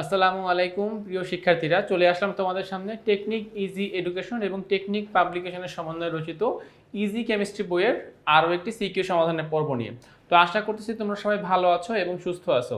আসসালামু আলাইকুম, প্রিয় শিক্ষার্থীরা। চলে আসলাম তোমাদের সামনে টেকনিক ইজি এডুকেশন এবং টেকনিক পাবলিকেশনের সমন্বয়ে রচিত ইজি কেমিস্ট্রি বইয়ের আরও একটি সিকিউ সমাধানের পর্ব নিয়ে। তো আশা করতেছি তোমরা সবাই ভালো আছো এবং সুস্থ আছো।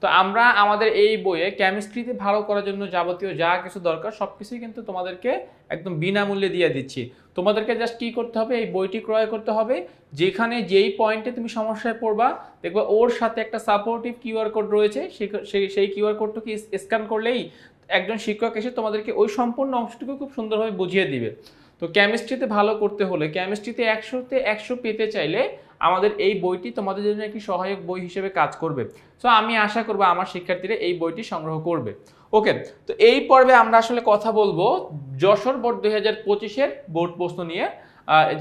তো আমরা আমাদের এই বইয়ে কেমিস্ট্রিতে ভালো করার জন্য যাবতীয় যা কিছু দরকার সব কিছুই কিন্তু তোমাদেরকে একদম বিনামূল্যে দিয়ে দিচ্ছি। তোমাদেরকে জাস্ট কী করতে হবে? এই বইটি ক্রয় করতে হবে, যেখানে যেই পয়েন্টে তুমি সমস্যায় পড়বা, দেখবে ওর সাথে একটা সাপোর্টিভ কিউআর কোড রয়েছে, সেই- সেই কিউআর কোডটাকে স্ক্যান করলেই একজন শিক্ষক এসে তোমাদেরকে ওই সম্পূর্ণ অংশটুকু খুব সুন্দরভাবে বুঝিয়ে দিবে। তো কেমিস্ট্রিতে ভালো করতে হলে কেমিস্ট্রিতে একশোতে একশো পেতে চাইলে আমাদের এই বইটি তোমাদের জন্য একটি সহায়ক বই হিসেবে কাজ করবে। সো আমি আশা করব আমার শিক্ষার্থীরা এই বইটি সংগ্রহ করবে। ওকে তো এই পর্বে আমরা আসলে কথা বলব যশোর বোর্ড দুই হাজার পঁচিশের বোর্ড প্রশ্ন নিয়ে।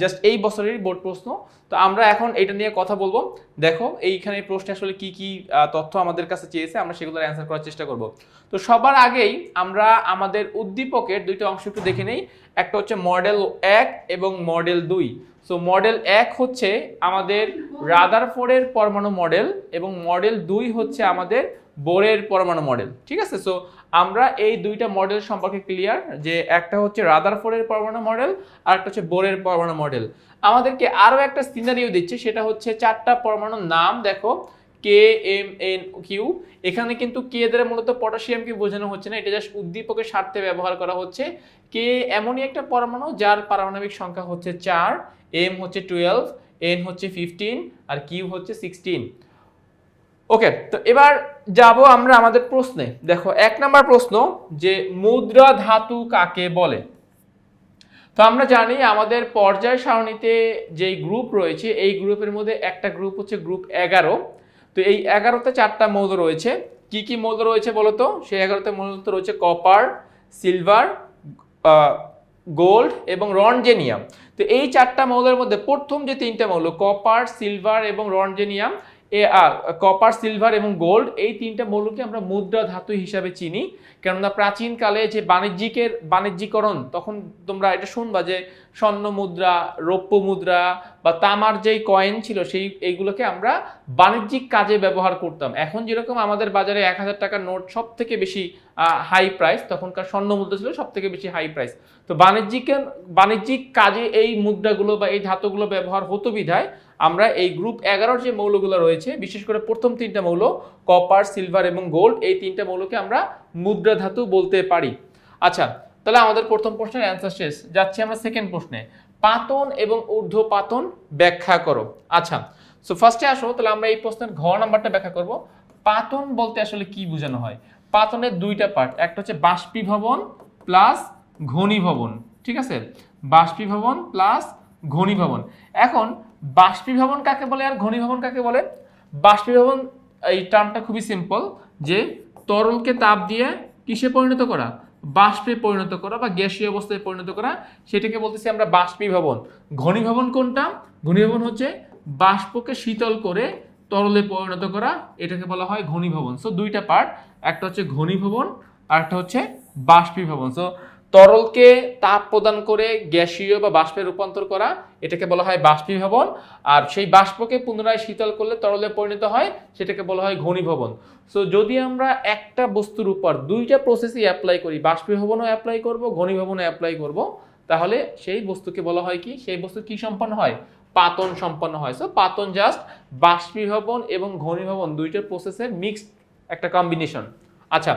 জাস্ট এই বছরেরই বোর্ড প্রশ্ন। তো আমরা এখন এটা নিয়ে কথা বলব। দেখো, এইখানে প্রশ্নে আসলে কি কি তথ্য আমাদের কাছে চেয়েছে, আমরা সেগুলোর অ্যান্সার করার চেষ্টা করব। তো সবার আগেই আমরা আমাদের উদ্দীপকের দুইটা অংশ একটু দেখে নেই। একটা হচ্ছে মডেল এক এবং মডেল দুই। সো মডেল এক হচ্ছে আমাদের রাদারফোর্ডের পরমাণু মডেল এবং মডেল দুই হচ্ছে আমাদের বোরের পরমাণু মডেল ঠিক আছে? সো আমরা এই দুইটা মডেল সম্পর্কে ক্লিয়ার যে একটা হচ্ছে রাদারফোর্ডের পরমাণু মডেল আর একটা হচ্ছে বোরের পরমাণু মডেল আমাদেরকে আরও একটা সিনারিও দিচ্ছে, সেটা হচ্ছে চারটা পরমাণুর নাম, দেখো কে এম এন কিউ এখানে কিন্তু কে দ্বারা মূলত পটাশিয়ামকে বোঝানো হচ্ছে না, এটা জাস্ট উদ্দীপকের স্বার্থে ব্যবহার করা হচ্ছে। কে এমনই একটা পরমাণু যার পারমাণবিক সংখ্যা হচ্ছে চার এম হচ্ছে টুয়েলভ এন হচ্ছে ফিফটিন আর কিউ হচ্ছে সিক্সটিন ওকে তো এবার যাব আমরা আমাদের প্রশ্নে। দেখো, এক নম্বর প্রশ্ন, যে মুদ্রা ধাতু কাকে বলে? তো আমরা জানি আমাদের পর্যায় সারণীতে যেই গ্রুপ রয়েছে, এই গ্রুপের মধ্যে একটা গ্রুপ হচ্ছে গ্রুপ এগারো। তো এই এগারোতে চারটা মৌল রয়েছে। কি কি মৌল রয়েছে বলতো? সেই এগারোতে মূলত রয়েছে কপার সিলভার গোল্ড এবং রনজেনিয়াম তো এই চারটা মৌলের মধ্যে প্রথম যে তিনটা মৌল কপার সিলভার এবং রনজেনিয়াম এ কপার সিলভার এবং গোল্ড এই তিনটা মৌলকে আমরা মুদ্রা ধাতু হিসাবে চিনি। কেননা প্রাচীনকালে যে বাণিজ্যিকের, বাণিজ্যিকরণ, তখন তোমরা এটা শুনবা যে স্বর্ণ মুদ্রা, রৌপ্য মুদ্রা বা তামার যেই কয়েন ছিল, সেই, এইগুলোকে আমরা বাণিজ্যিক কাজে ব্যবহার করতাম। এখন যেরকম আমাদের বাজারে এক হাজার টাকার নোট সব থেকে বেশি হাই প্রাইস তখনকার স্বর্ণ মুদ্রা ছিল সব থেকে বেশি হাই প্রাইস তো বাণিজ্যিকের, বাণিজ্যিক কাজে এই মুদ্রাগুলো বা এই ধাতুগুলো ব্যবহার হতো বিধায় আমরা এই গ্রুপ এগারোর যে মৌলগুলো রয়েছে, বিশেষ করে প্রথম তিনটা মৌল কপার সিলভার এবং গোল্ড এই তিনটা মৌলকে আমরা মুদ্রা ধাতু বলতে পারি। আচ্ছা তাহলে আমাদের প্রথম প্রশ্নের অ্যান্সার শেষ। যাচ্ছি আমরা সেকেন্ড প্রশ্নে। পাতন এবং ঊর্ধ্ব পাতন ব্যাখ্যা করো। আচ্ছা সো ফার্স্টে আসো, তাহলে আমরা এই প্রশ্নের ঘ নাম্বারটা ব্যাখ্যা করব। পাতন বলতে আসলে কি বোঝানো হয়? পাতনের দুইটা পার্ট একটা হচ্ছে বাষ্পীভবন প্লাস ঘনীভবন, ঠিক আছে? বাষ্পীভবন প্লাস ঘনীভবন। এখন বাষ্পীভবন কাকে বলে আর ঘনীভবন কাকে বলে? বাষ্পীভবন এই টার্মটা খুবই সিম্পল যে তরলকে তাপ দিয়ে কিসে পরিণত করা? বাষ্পে পরিণত করা বা গ্যাসীয় অবস্থায় পরিণত করা, সেটাকে বলতেছি আমরা বাষ্পীভবন। ঘনীভবন কোনটা? ঘনীভবন হচ্ছে বাষ্পকে শীতল করে তরলে পরিণত করা, এটাকে বলা হয় ঘনীভবন। সো দুইটা পার্ট একটা হচ্ছে ঘনীভবন আর একটা হচ্ছে বাষ্পীভবন। সো তরলকে তাপ প্রদান করে গ্যাসীয় বা বাষ্পে রূপান্তর করা, এটাকে বলা হয় বাষ্পীভবন। আর সেই বাষ্পকে পুনরায় শীতল করলে তরলে পরিণত হয়, সেটাকে বলা হয় ঘনীভবন। সো যদি আমরা একটা বস্তুর উপর দুইটা প্রসেসই অ্যাপ্লাই করি, বাষ্পীভবনও অ্যাপ্লাই করব, ঘনীভবনও অ্যাপ্লাই করব, তাহলে সেই বস্তুকে বলা হয় কি? সেই বস্তু কি সম্পন্ন হয়? পাতন সম্পন্ন হয়। সো পাতন জাস্ট বাষ্পীভবন এবং ঘনীভবন দুইটা প্রসেসের মিক্সড একটা কম্বিনেশন আচ্ছা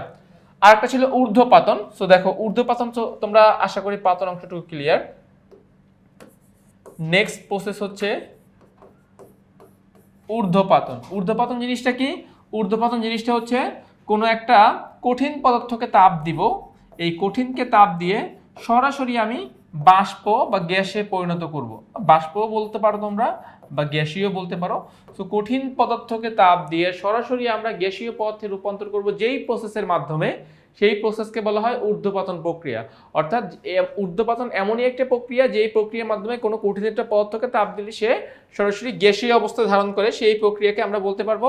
আর একটা ছিল ঊর্ধ্বপাতন। সো দেখো, ঊর্ধ্বপাতন তোমরা আশা করি পাতন অংশটুকু ক্লিয়ার নেক্সট প্রসেস হচ্ছে ঊর্ধ্বপাতন। ঊর্ধ্বপাতন জিনিসটা কি? ঊর্ধ্বপাতন জিনিসটা হচ্ছে কোনো একটা কঠিন পদার্থকে তাপ দিব। এই কঠিনকে তাপ দিয়ে সরাসরি আমি বাষ্প বা গ্যাসে পরিণত করব। বাষ্পও বলতে পারো তোমরা বা গ্যাসীয় বলতে পারো। তো কঠিন পদার্থকে তাপ দিয়ে সরাসরি আমরা গ্যাসীয় পদার্থে রূপান্তর করব যেই প্রসেসের মাধ্যমে। সেই প্রসেসকে বলা হয় ঊর্ধ্বপাতন প্রক্রিয়া। অর্থাৎ ঊর্ধ্বপাতন এমনই একটা প্রক্রিয়া যেই প্রক্রিয়ার মাধ্যমে কোনো কঠিন একটা পদার্থকে তাপ দিলে সে সরাসরি গ্যাসীয় অবস্থা ধারণ করে। সেই প্রক্রিয়াকে আমরা বলতে পারব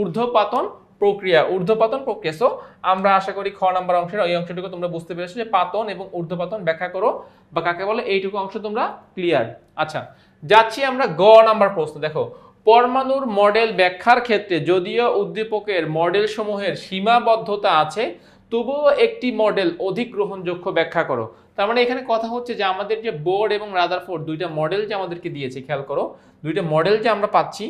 ঊর্ধ্বপাতন প্রক্রিয়া, ঊর্ধ্বপাতন প্রক্রিয়া। সো আমরা আশা করি খ নাম্বার অংশের ওই অংশটুকু তোমরা বুঝতে পেরেছ যে পাতন এবং ঊর্ধ্বপাতন ব্যাখ্যা করো। বা কাকে বলে? এইটুকু অংশ তোমরা ক্লিয়ার আচ্ছা যাচ্ছি আমরা গ নাম্বার প্রশ্ন। দেখো, পরমাণুর মডেল ব্যাখ্যার ক্ষেত্রে যদিও উদ্দীপকের মডেল সমূহের সীমাবদ্ধতা আছে, তবুও একটি মডেল অধিক গ্রহণযোগ্য ব্যাখ্যা করো। তার মানে এখানে কথা হচ্ছে যে আমাদের যে বোর্ড এবং রাদারফোর্ড দুইটা মডেল যে আমাদেরকে দিয়েছে, খেয়াল করো। দুইটা মডেল যে আমরা পাচ্ছি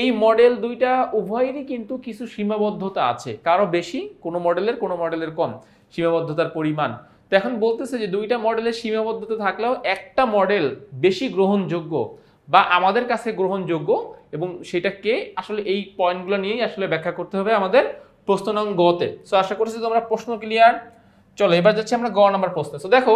এই মডেল দুইটা উভয়েরই কিন্তু কিছু সীমাবদ্ধতা আছে। কারও বেশি, কোনো মডেলের কোনো মডেলের কম সীমাবদ্ধতার পরিমাণ। তো এখন বলতেছে যে দুইটা মডেলের সীমাবদ্ধতা থাকলেও একটা মডেল বেশি গ্রহণযোগ্য বা আমাদের কাছে গ্রহণযোগ্য এবং সেটাকে আসলে এই পয়েন্টগুলো নিয়েই আসলে ব্যাখ্যা করতে হবে আমাদের প্রশ্ন নং গতে। সো আশা করছি তোমরা প্রশ্ন ক্লিয়ার চলো, এবার যাচ্ছি আমরা গ নাম্বার প্রশ্নে। সো দেখো,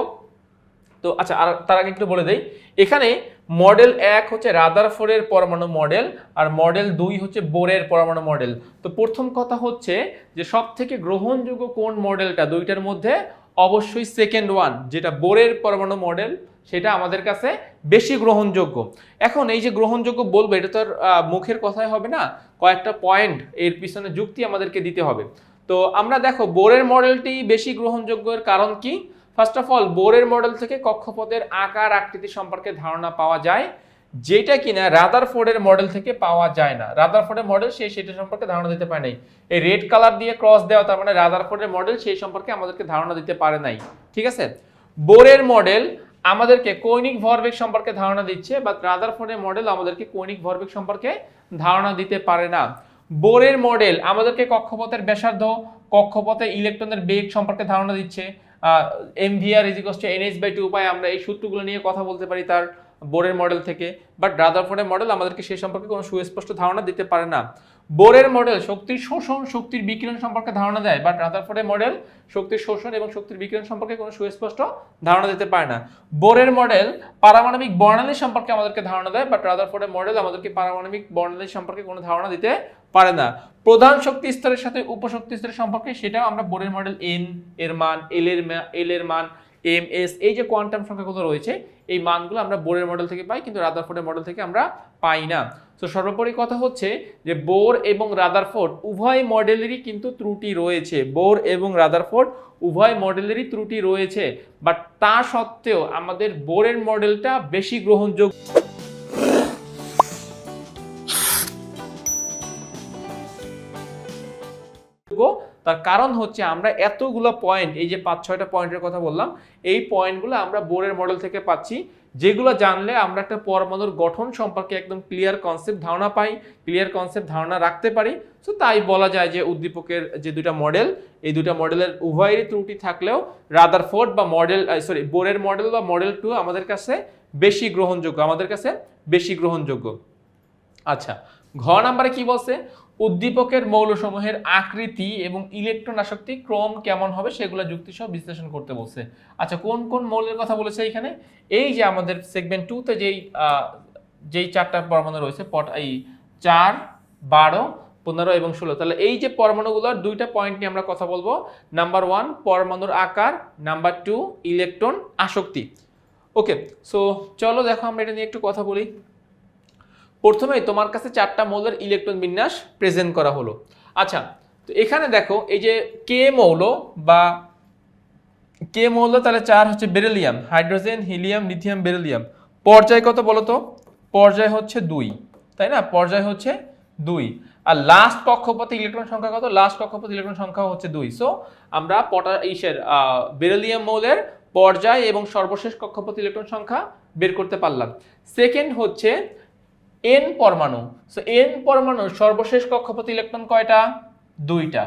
তো আচ্ছা আর তার আগে একটু বলে দেই। এখানে মডেল এক হচ্ছে রাদারফোর্ডের পরমাণু মডেল আর মডেল দুই হচ্ছে বোরের পরমাণু মডেল। তো প্রথম কথা হচ্ছে যে সব থেকে গ্রহণযোগ্য কোন মডেলটা দুইটার মধ্যে অবশ্যই সেকেন্ড ওয়ান, যেটা বোরের পরমাণু মডেল, সেটা আমাদের কাছে বেশি গ্রহণযোগ্য। এখন এই যে গ্রহণযোগ্য বলব, এটা তো আর মুখের কথাই হবে না, কয়েকটা পয়েন্ট এর পিছনে যুক্তি আমাদেরকে দিতে হবে। তো আমরা দেখো, বোরের মডেলটি বেশি গ্রহণযোগ্যের কারণ কি? ফার্স্ট অফ অল বোরের মডেল থেকে কক্ষপথের আকার, আকৃতি সম্পর্কে ধারণা পাওয়া যায়। যেটা কিনা রাদারফোর্ডের মডেল থেকে পাওয়া যায় না। রাদারফোর্ডের মডেল সে সেটা সম্পর্কে ধারণা দিতে পারে নাই। এই রেড কালার দিয়ে ক্রস দেওয়া, তার মানে রাদারফোর্ডের মডেল সেই সম্পর্কে আমাদেরকে ধারণা দিতে পারে নাই। ঠিক আছে? বোরের মডেল আমাদেরকে কৈনিক ভরবেগ সম্পর্কে ধারণা দিচ্ছে বা রাদারফোর্ডের মডেল আমাদেরকে কৈনিক ভরবেগ সম্পর্কে ধারণা দিতে পারে না। বোরের মডেল আমাদেরকে কক্ষপথের ব্যাসার্ধ, কক্ষপথে ইলেকট্রনের বেগ সম্পর্কে ধারণা দিচ্ছে। এম ভিআর ইজিকস টু এনএইচ বাই টু উপায় আমরা এই সূত্রগুলো নিয়ে কথা বলতে পারি, তার বোরের মডেল থেকে। বাট রাদারফোর্ডের মডেল আমাদেরকে সে সম্পর্কে কোনো সুস্পষ্ট ধারণা দিতে পারে না। বোরের মডেল শক্তির শোষণ, শক্তির বিকিরণ সম্পর্কে ধারণা দেয় বাট রাদারফোর্ডের মডেল শক্তির শোষণ এবং শক্তির বিকিরণ সম্পর্কে কোনো সুস্পষ্ট ধারণা দিতে পারে না। বোরের মডেল পারমাণবিক বর্ণালী সম্পর্কে আমাদেরকে ধারণা দেয় বাট রাদারফোর্ডের মডেল আমাদেরকে পারমাণবিক বর্ণালী সম্পর্কে কোনো ধারণা দিতে পারে না। প্রধান শক্তি স্তরের সাথে উপশক্তি স্তরের সম্পর্কে সেটাও আমরা বোরের মডেল এন এর মান এল এর এল এর মান এম এস এই যে কোয়ান্টাম সংখ্যাগুলো রয়েছে, এই মানগুলো আমরা বোরের মডেল থেকে পাই, কিন্তু রাদারফোর্ডের মডেল থেকে আমরা পাই না। তো সর্বোপরি কথা হচ্ছে যে বোর এবং রাদারফোর্ড উভয় মডেলেরই কিন্তু ত্রুটি রয়েছে। বোর এবং রাদারফোর্ড উভয় মডেলেরই ত্রুটি রয়েছে। বাট তা সত্ত্বেও আমাদের বোরের মডেলটা বেশি গ্রহণযোগ্য। তার কারণ হচ্ছে আমরা এতগুলো পয়েন্ট এই যে পাঁচ, ছয়টা পয়েন্টের কথা বললাম, এই পয়েন্টগুলো আমরা বোরের মডেল থেকে পাচ্ছি, যেগুলো জানলে আমরা একটা পরমাণুর গঠন সম্পর্কে একদম ক্লিয়ার কনসেপ্ট ধারণা পাই ক্লিয়ার কনসেপ্ট ধারণা রাখতে পারি। সো তাই বলা যায় যে উদ্দীপকের যে দুটা মডেল এই দুটা মডেলের উভয়েরই ত্রুটি থাকলেও রাদারফোর্ড বা মডেল সরি বোরের মডেল বা মডেল টু আমাদের কাছে বেশি গ্রহণযোগ্য, আমাদের কাছে বেশি গ্রহণযোগ্য। আচ্ছা ঘ নাম্বারে কি বলছে? উদ্দীপকের মৌলসমূহের আকৃতি এবং ইলেকট্রন আসক্তি ক্রম কেমন হবে সেগুলো যুক্তিসহ বিশ্লেষণ করতে বলছে। আচ্ছা কোন কোন মৌলের কথা বলেছে এখানে? এই যে আমাদের সেগমেন্ট টুতে যেই যেই চারটা পরমাণু রয়েছে, পট, এই চার, বারো, পনেরো এবং ষোলো, তাহলে এই যে পরমাণুগুলোর দুইটা পয়েন্ট নিয়ে আমরা কথা বলব। নাম্বার ওয়ান পরমাণুর আকার। নাম্বার টু ইলেকট্রন আসক্তি। ওকে সো চলো দেখো আমরা এটা নিয়ে একটু কথা বলি। প্রথমে তোমার কাছে চারটা মৌলের ইলেকট্রন বিন্যাস প্রেজেন্ট করা হলো। আচ্ছা তো এখানে দেখো, এই যে কে মৌল বা কে মৌল, তাহলে চার হচ্ছে beryllium hydrogen helium lithium beryllium পর্যায় কত বলো তো? পর্যায় হচ্ছে দুই, তাই না? পর্যায় হচ্ছে দুই। আর লাস্ট কক্ষপথে ইলেকট্রন সংখ্যা কত? লাস্ট কক্ষপথে ইলেকট্রন সংখ্যা হচ্ছে দুই। সো আমরা পটা, ইসের বেরেলিয়াম মৌলের পর্যায় এবং সর্বশেষ কক্ষপথ ইলেকট্রন সংখ্যা বের করতে পারলাম। সেকেন্ড হচ্ছে এন পরমাণু। সো এন পরমাণুর সর্বশেষ কক্ষপথ ইলেকট্রন কয়টা? দুইটা।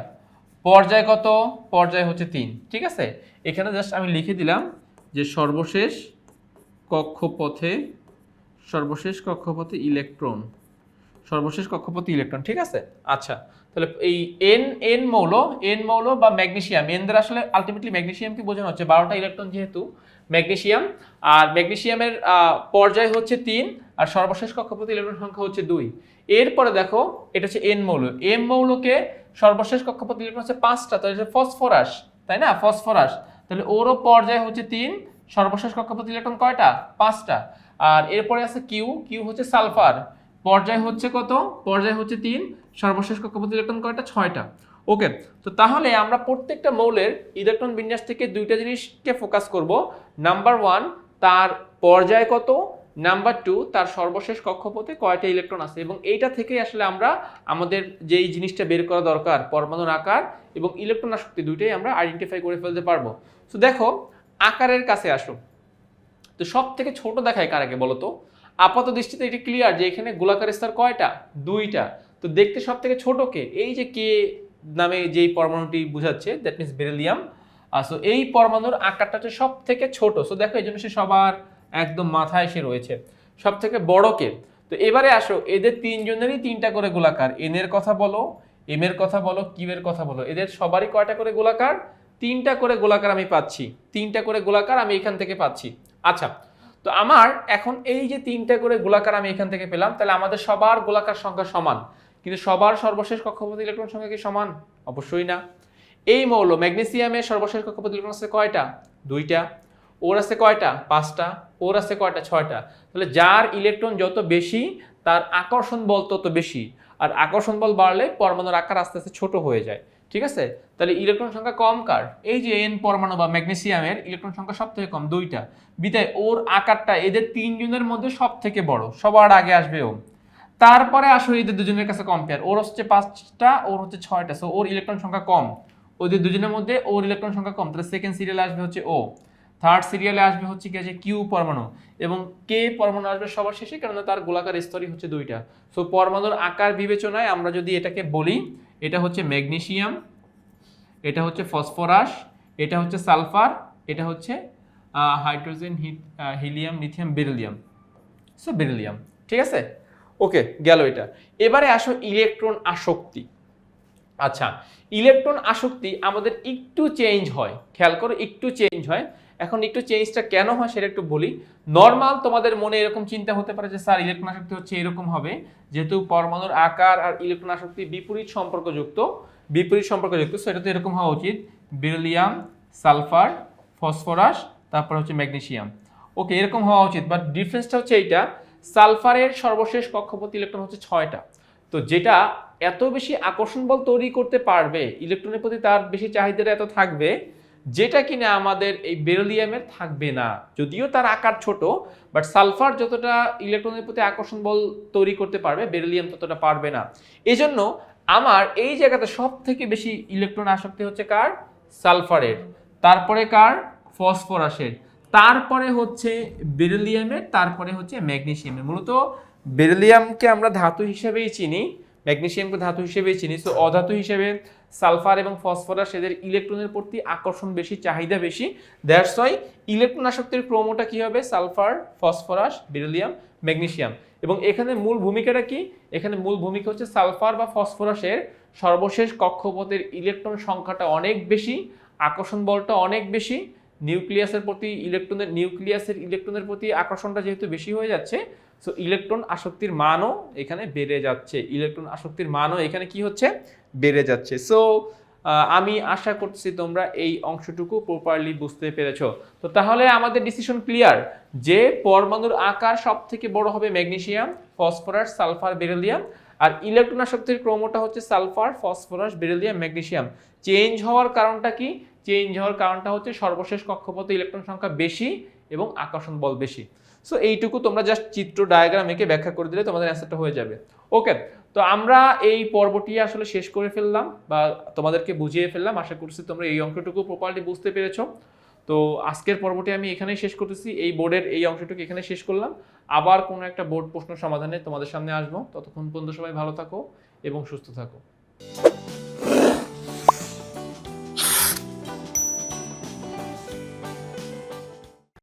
পর্যায় কত? পর্যায় হচ্ছে তিন। ঠিক আছে? এখানে জাস্ট আমি লিখে দিলাম যে সর্বশেষ কক্ষপথে সর্বশেষ কক্ষপথে ইলেকট্রন। সর্বশেষ কক্ষপথে ইলেকট্রন ঠিক আছে? আচ্ছা তাহলে এই এন এন মৌল এন মৌল বা ম্যাগনেসিয়াম এন দ্বারা আসলে আলটিমেটলি ম্যাগনেসিয়ামকে বোঝানো হচ্ছে? বারোটা ইলেকট্রন যেহেতু ম্যাগনেসিয়াম আর ম্যাগনেসিয়ামের আহ, পর্যায় হচ্ছে তিন আর সর্বশেষ কক্ষপথে ইলেকট্রন সংখ্যা হচ্ছে দুই। এরপরে দেখো, এটা হচ্ছে এন মৌল। এম মৌলকে সর্বশেষ কক্ষপথ ইলেকট্রন হচ্ছে পাঁচটা, তাহলে হচ্ছে ফসফরাস, তাই না? ফসফরাস। তাহলে ওরও পর্যায় হচ্ছে তিন, সর্বশেষ কক্ষপথ ইলেকট্রন কয়টা? পাঁচটা। আর এরপরে আছে কিউ কিউ হচ্ছে সালফার। পর্যায় হচ্ছে কত? পর্যায় হচ্ছে তিন, সর্বশেষ কক্ষপথ ইলেকট্রন কয়টা? ছয়টা। ওকে, তো তাহলে আমরা প্রত্যেকটা মৌলের ইলেকট্রন বিন্যাস থেকে দুইটা জিনিসকে ফোকাস করব। নাম্বার ওয়ান তার পর্যায় কত? নাম্বার টু তার সর্বশেষ কক্ষপথে কয়টা ইলেকট্রন আছে? এবং এইটা থেকেই আসলে আমরা আমাদের যেই জিনিসটা বের করা দরকার, পরমাণুর আকার এবং ইলেকট্রন আসক্তি দুইটাই আমরা আইডেন্টিফাই করে ফেলতে পারব। তো দেখো, আকারের কাছে আসো। তো সব থেকে ছোট দেখায় কারাকে বলো তো আপাত দৃষ্টিতে এটি ক্লিয়ার যে এখানে গোলাকার স্তর কয়টা? দুইটা। তো দেখতে সব থেকে ছোট কে? এই যে কে নামে যেই পরমাণুটি বোঝাচ্ছে দ্যাট মিনস বেরিলিয়াম সো এই পরমাণুর আকারটা হচ্ছে সব থেকে ছোট। সো দেখো, এই জন্য সে সবার একদম মাথায় এসে রয়েছে। সব থেকে বড় কে? তো এবারে আসো, এদের তিনজনেরই তিনটা করে গোলাকার। এন এর কথা বলো এম এর কথা বলো কিউ এর কথা বলো। এদের সবারই কয়টা করে গোলাকার? তিনটা করে গোলাকার আমি পাচ্ছি। তিনটা করে গোলাকার আমি এখান থেকে পাচ্ছি। আচ্ছা তো আমার এখন এই যে তিনটা করে গোলাকার আমি এখান থেকে পেলাম, তাহলে আমাদের সবার গোলাকার সংখ্যা সমান। কিন্তু সবার সর্বশেষ কক্ষপথ ইলেকট্রন সংখ্যা কি সমান? অবশ্যই না। এই মৌল ম্যাগনেসিয়ামের সর্বশেষ কক্ষপথ ইলেকট্রন আছে কয়টা? দুইটা। ওর আছে কয়টা? পাঁচটা। ওর আছে কয়টা? ছয়টা। তাহলে যার ইলেকট্রন যত বেশি, তার আকর্ষণ বল তত বেশি। আর আকর্ষণ বল বাড়লে পরমাণুর আকার আস্তে আস্তে ছোট হয়ে যায়। ঠিক আছে? তাহলে ইলেকট্রন সংখ্যা কম কার? এই যে এন পরমাণু বা ম্যাগনেসিয়ামের ইলেকট্রন সংখ্যা সব থেকে কম, দুইটা। বিদায়, ওর আকারটা এদের তিনজনের মধ্যে সব থেকে বড়। সবার আগে আসবে ও। তারপরে আসো এদের দুজনের কাছে কম্পেয়ার ওর হচ্ছে পাঁচটা, ওর হচ্ছে ছয়টা। সো ওর ইলেকট্রন সংখ্যা কম। ওদের দুজনের মধ্যে ওর ইলেকট্রন সংখ্যা কম। তাহলে সেকেন্ড সিরিয়াল আসবে হচ্ছে ও। থার্ড সিরিয়ালে আসবে হচ্ছে কি আছে কিউ পরমাণু এবং কে পরমাণু আসবে সবার শেষে, কেননা তার গোলাকার স্তরই হচ্ছে দুইটা। সো পরমাণুর আকার বিবেচনায় আমরা যদি এটাকে বলি, এটা হচ্ছে ম্যাগনেশিয়াম এটা হচ্ছে ফসফরাস, এটা হচ্ছে সালফার, এটা হচ্ছে hydrogen helium, lithium, beryllium. So beryllium, ঠিক আছে? ওকে, গেল এটা। এবারে আসো ইলেকট্রন আসক্তি। আচ্ছা ইলেকট্রন আসক্তি আমাদের একটু চেঞ্জ হয়। খেয়াল করো, একটু চেঞ্জ হয়। এখন একটু চেঞ্জটা কেন হয় সেটা একটু বলি। নর্মাল তোমাদের মনে এরকম চিন্তা হতে পারে যে, স্যার ইলেকট্রন আসক্তি হচ্ছে এরকম হবে। যেহেতু পরমাণুর আকার আর ইলেকট্রন আসক্তি বিপরীত সম্পর্কযুক্ত বিপরীত সম্পর্কযুক্ত, সেটা তো এরকম হওয়া উচিত। বেরিলিয়াম সালফার ফসফরাস তারপর হচ্ছে ম্যাগনেসিয়াম ওকে এরকম হওয়া উচিত বাট ডিফারেন্সটা হচ্ছে এইটা সালফারের সর্বশেষ কক্ষপথ ইলেকট্রন হচ্ছে ছয়টা। তো যেটা এত বেশি আকর্ষণ বল তৈরি করতে পারবে ইলেকট্রনের প্রতি তার বেশি চাহিদাটা এত থাকবে যেটা কিনা আমাদের এই বেরোলিয়ামের থাকবে না। যদিও তার আকার ছোট বাট সালফার যতটা ইলেকট্রনের প্রতি আকর্ষণ বল তৈরি করতে পারবে বেরোলিয়াম ততটা পারবে না। এজন্য আমার এই জায়গাতে সব থেকে বেশি ইলেকট্রন আসক্তি হচ্ছে কার? সালফারের তারপরে কার? ফসফরাসের তারপরে হচ্ছে বেরিলিয়ামের তারপরে হচ্ছে ম্যাগনেসিয়ামের মূলত বেরিলিয়ামকে আমরা ধাতু হিসেবেই চিনি ম্যাগনেশিয়ামকে ধাতু হিসেবেই চিনি সো অধাতু হিসেবে সালফার এবং ফসফরাস এদের ইলেকট্রনের প্রতি আকর্ষণ বেশি, চাহিদা বেশি। দ্যাটস ওয়াই ইলেকট্রন আসক্তির ক্রমটা কী হবে? সালফার, ফসফরাস বেরিলিয়াম ম্যাগনেশিয়াম এবং এখানে মূল ভূমিকাটা কি? এখানে মূল ভূমিকা হচ্ছে সালফার বা ফসফরাসের সর্বশেষ কক্ষপথের ইলেকট্রন সংখ্যাটা অনেক বেশি, আকর্ষণ বলটা অনেক বেশি। নিউক্লিয়াসের প্রতি ইলেকট্রনের, নিউক্লিয়াসের ইলেকট্রনের প্রতি আকর্ষণটা যেহেতু বেশি হয়ে যাচ্ছে সো ইলেকট্রন আসক্তির মানও এখানে বেড়ে যাচ্ছে। ইলেকট্রন আসক্তির মানও এখানে কি হচ্ছে? বেড়ে যাচ্ছে। সো আমি আশা করছি তোমরা এই অংশটুকু প্রপারলি বুঝতে পেরেছ। তো তাহলে আমাদের ডিসিশন ক্লিয়ার যে পরমাণুর আকার সব থেকে বড় হবে ম্যাগনেশিয়াম ফসফরাস, সালফার, বেরিলিয়াম। আর ইলেকট্রন আসক্তির ক্রমটা হচ্ছে sulphur, phosphorus, beryllium, magnesium. Change হওয়ার কারণটা কি? চেঞ্জ হওয়ার কারণটা হচ্ছে সর্বশেষ কক্ষপথে ইলেকট্রন সংখ্যা বেশি এবং আকর্ষণ বল বেশি। সো এইটুকু তোমরা জাস্ট চিত্র ডায়াগ্রাম এঁকে ব্যাখ্যা করে দিলে তোমাদের অ্যান্সারটা হয়ে যাবে। ওকে তো আমরা এই পর্বটি আসলে শেষ করে ফেললাম বা তোমাদেরকে বুঝিয়ে ফেললাম। আশা করছি তোমরা এই অংশটুকু প্রপারলি বুঝতে পেরেছ। তো আজকের পর্বটি আমি এখানেই শেষ করতেছি। এই বোর্ডের এই অংশটুকু এখানে শেষ করলাম। আবার কোনো একটা বোর্ড প্রশ্ন সমাধানে তোমাদের সামনে আসব। ততক্ষণ পর্যন্ত সবাই ভালো থাকো এবং সুস্থ থাকো।